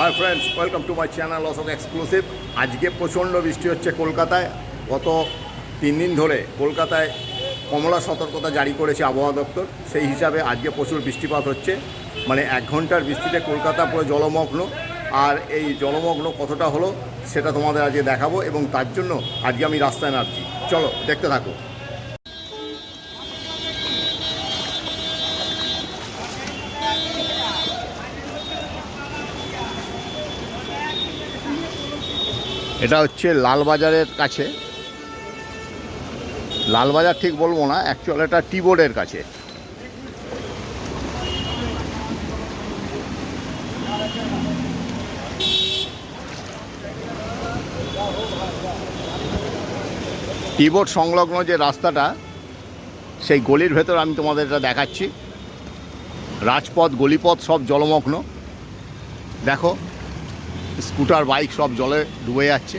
Hi friends welcome to my channel Ashok exclusive আজকে প্রচণ্ড বৃষ্টি হচ্ছে কলকাতায়। গত তিন দিন ধরে কলকাতায় কমলা সতর্কতা জারি করেছে আবহাওয়া দপ্তর। সেই হিসাবে আজকে প্রচুর বৃষ্টিপাত হচ্ছে। মানে এক ঘণ্টার বৃষ্টিতে কলকাতা পুরো জলমগ্ন। আর এই জলমগ্ন কতটা হলো, সেটা তোমাদের আজকে দেখাবো এবং তার জন্য আজকে আমি রাস্তায় নামছি। চলো, দেখতে থাকো। এটা হচ্ছে লালবাজারের কাছে। লালবাজার ঠিক বলব না অ্যাকচুয়াল এটা টি বোর্ডের কাছে। টি বোর্ড সংলগ্ন যে রাস্তাটা, সেই গলির ভেতর আমি তোমাদের এটা দেখাচ্ছি। রাজপথ, গলিপথ সব জলমগ্ন। দেখো স্কুটার বাইক সব জলে ডুবে যাচ্ছে।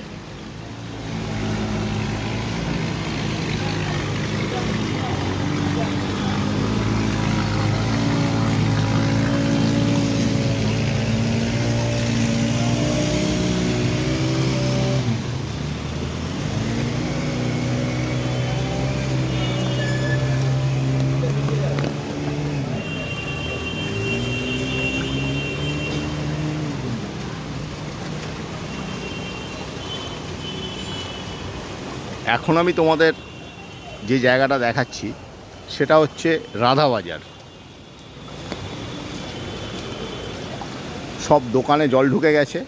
এখন আমি তোমাদের যে জায়গাটা দেখাচ্ছি, সেটা হচ্ছে রাধাবাজার। সব দোকানে জল ঢুকে গেছে।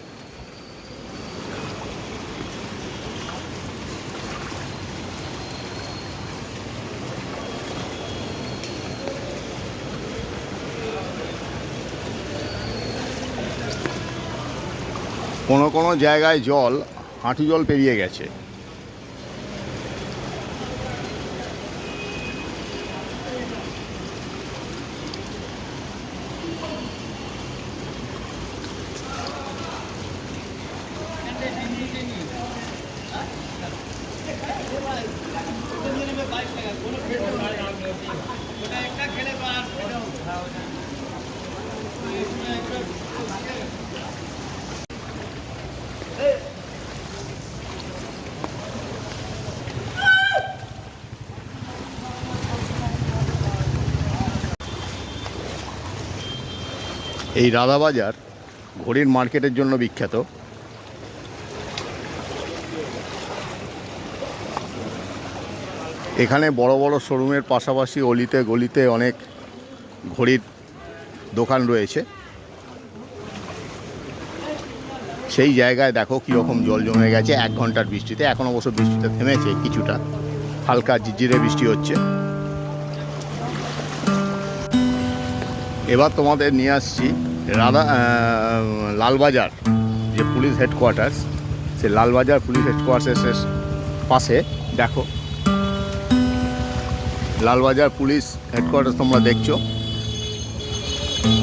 কোনো কোনো জায়গায় জল, হাঁটু জল পেরিয়ে গেছে। এই রাধাবাজার ঘড়ির মার্কেটের জন্য বিখ্যাত। এখানে বড় বড় শোরুমের পাশাপাশি অলিতে গলিতে অনেক ঘড়ির দোকান রয়েছে। সেই জায়গায় দেখো কীরকম জল জমে গেছে, এক ঘণ্টার বৃষ্টিতে। এখন অবশ্য বৃষ্টিটা থেমেছে কিছুটা। হালকা ঝিরঝিরে বৃষ্টি হচ্ছে। এবার তোমাদের নিয়ে আসছি রাধা লালবাজার যে পুলিশ হেডকোয়ার্টার্স, সে লালবাজার পুলিশ হেডকোয়ার্টার্সের পাশে। দেখো লালবাজার পুলিশ হেডকোয়ার্টার তোমরা দেখছ।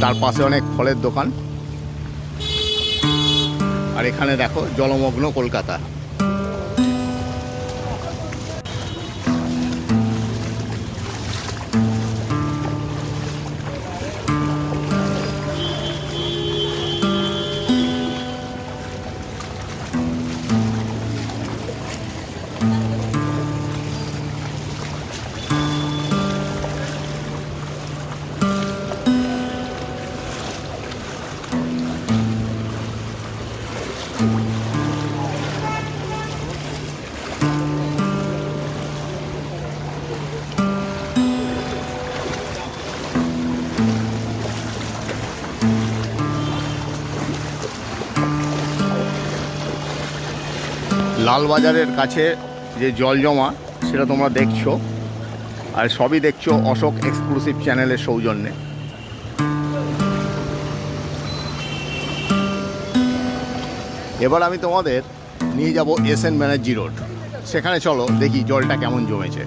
তার পাশে অনেক ফলের দোকান। আর এখানে দেখো জলমগ্ন কলকাতা। লালবাজারের কাছে যে জল জমা, সেটা তোমরা দেখছ। আর সবই দেখছ অশোক এক্সক্লুসিভ চ্যানেলের সৌজন্যে। এবার আমি তোমাদের নিয়ে যাব এস এন ব্যানার্জি রোড সেখানে চলো, দেখি জলটা কেমন জমেছে।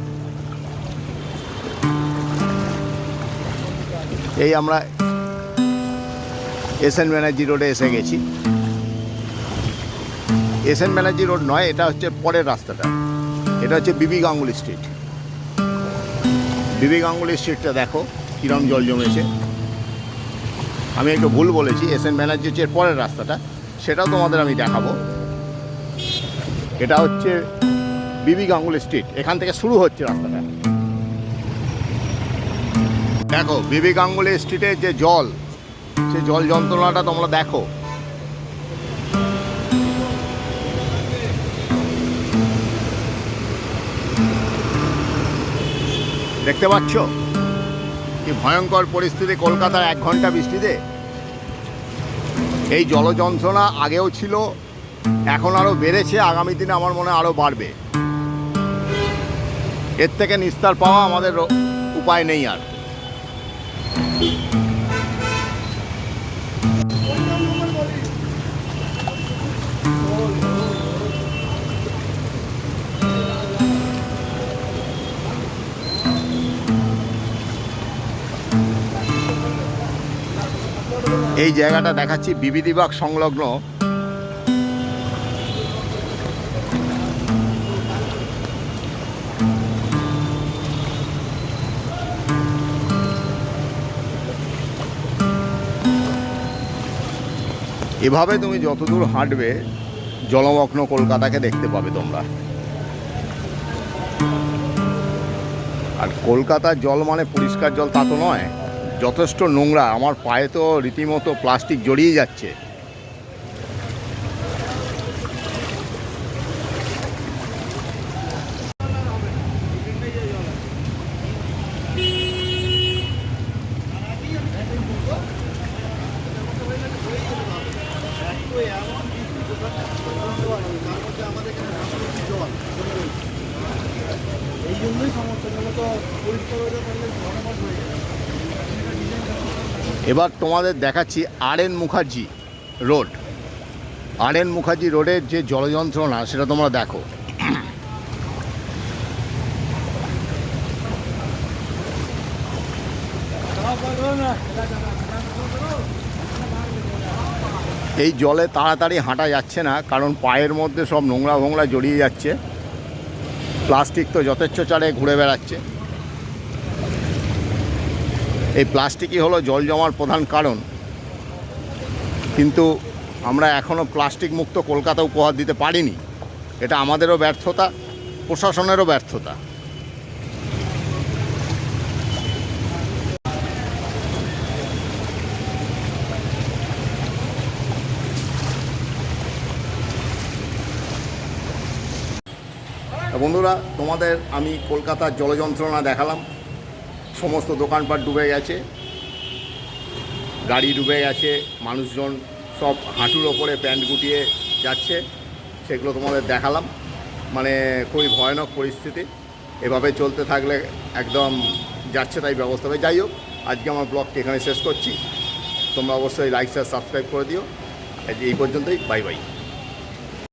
এই আমরা এস এন ব্যানার্জি রোডে এসে গেছি। এস এন ব্যানার্জি রোড নয়, এটা হচ্ছে পরের রাস্তাটা। এটা হচ্ছে বিবি গাঙ্গুলি স্ট্রিট বিবি গাঙ্গুলি স্ট্রিটটা দেখো, কিরম জল জমেছে। আমি একটু ভুল বলেছি, এস এন ব্যানার্জি হচ্ছে পরের রাস্তাটা, সেটাও তোমাদের আমি দেখাবো। এটা হচ্ছে বিবি গাঙ্গুলি স্ট্রিট এখান থেকে শুরু হচ্ছে রাস্তাটা। দেখো, বিবি গাঙ্গুলি স্ট্রিটের যে জল, সেই জল যন্ত্রণাটা তোমরা দেখো। দেখতে পাচ্ছ? কি ভয়ঙ্কর পরিস্থিতি কলকাতার এক ঘণ্টা বৃষ্টিতে। এই জল যন্ত্রণা আগেও ছিল, এখন আরও বেড়েছে, আগামী দিনে আমার মনে আরও বাড়বে। এর থেকে নিস্তার পাওয়া আমাদের উপায় নেই আর। এই জায়গাটা দেখাচ্ছি বিবিধিবাগ সংলগ্ন। এভাবে তুমি যতদূর হাঁটবে, জলমগ্ন কলকাতাকে দেখতে পাবে তোমরা। আর কলকাতার জল মানে পরিষ্কার জল তা তো নয়। যথেষ্ট নোংরা। আমার পায়ে তো রীতিমতো প্লাস্টিক জড়িয়ে যাচ্ছে। এই জন্যই তো পরিষ্কার এবার তোমাদের দেখাচ্ছি R N Mukherjee road. R N Mukherjee রোডের যে জলযন্ত্রণা, সেটা তোমরা দেখো। এই জলে তাড়াতাড়ি হাঁটা যাচ্ছে না, কারণ পায়ের মধ্যে সব নোংরা ভোংরা জড়িয়ে যাচ্ছে। প্লাস্টিক তো যথেচ্ছ চারে ঘুরে বেড়াচ্ছে। এই প্লাস্টিকই হলো জল জমার প্রধান কারণ। কিন্তু আমরা এখনও প্লাস্টিক মুক্ত কলকাতা উপহার দিতে পারিনি। এটা আমাদেরও ব্যর্থতা, প্রশাসনেরও ব্যর্থতা। বন্ধুরা, তোমাদের আমি কলকাতার জলযন্ত্রণা দেখালাম। সমস্ত দোকানপাট ডুবে গেছে, গাড়ি ডুবে গেছে, মানুষজন সব হাঁটুর ওপরে প্যান্ট গুটিয়ে যাচ্ছে, সেগুলো তোমাদের দেখালাম। মানে খুবই ভয়ানক পরিস্থিতি। এভাবে চলতে থাকলে একদম যাচ্ছে তাই ব্যবস্থা হবে। যাই হোক, আজকে আমার ব্লগটি এখানে শেষ করছি। তোমরা অবশ্যই লাইক শেয়ার সাবস্ক্রাইব করে দিও। এই পর্যন্তই বাই বাই